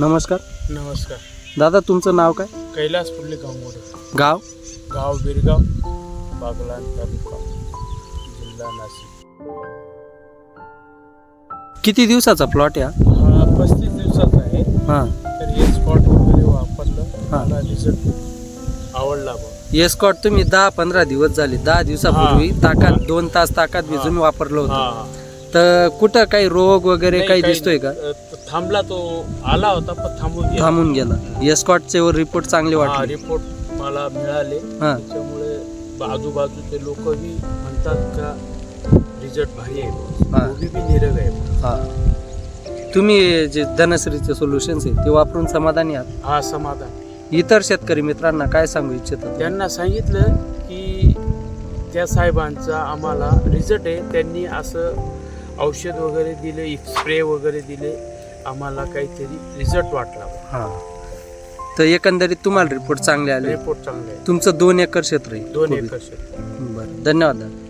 नमस्कार. नमस्कार. दादा तुमचं नाव काय? कैलास पुल्ले गावमोडे गाव? गाव बिरगाव बागलाण तालुका जिल्हा नाशिक. किती दिवसाचा प्लॉट आहे हा पस्तीस दिवसाचा आहे. हां. तर हे स्पॉट वगैरे वापरलं. हा. मला रिझल्ट आवडला बा एस्कॉट तुम्ही दहा पंधरा दिवस झाले. दहा दिवसापूर्वी. ताकात. दोन तास ताकात भिजून वापरलं होतं. हा. तर कुठं काही रोग वगैरे काही दिसतोय का? थांबला तो आला होता पण थांबून गेला. थांबून गेला. एस्कॉटचे वर रिपोर्ट चांगले हा वाटले. रिपोर्ट मला मिळाले. हा. त्याच्यामुळे ब- आजूबाजूचे लोकही म्हणतात का रिझल्ट भारी आहे. हा. बी निरग आहे. हा. तुम्ही जे धनश्रीचे सोल्युशन्स आहे ते वापरून समाधानी आहात? हा समाधान. इतर शेतकरी मित्रांना काय सांगू इच्छितात त्यांना सांगितलं की त्या साहेबांचा आम्हाला रिझल्ट आहे. त्यांनी असं औषध वगैरे दिले स्प्रे वगैरे दिले. आम्हाला काहीतरी रिझल्ट वाटला. हा. तर एकंदरीत तुम्हाला रिपोर्ट चांगले आले. रिपोर्ट चांगले आहे तुमचं दोन एकर क्षेत्र आहे. दोन. एकर शेत बरं धन्यवाद दादा.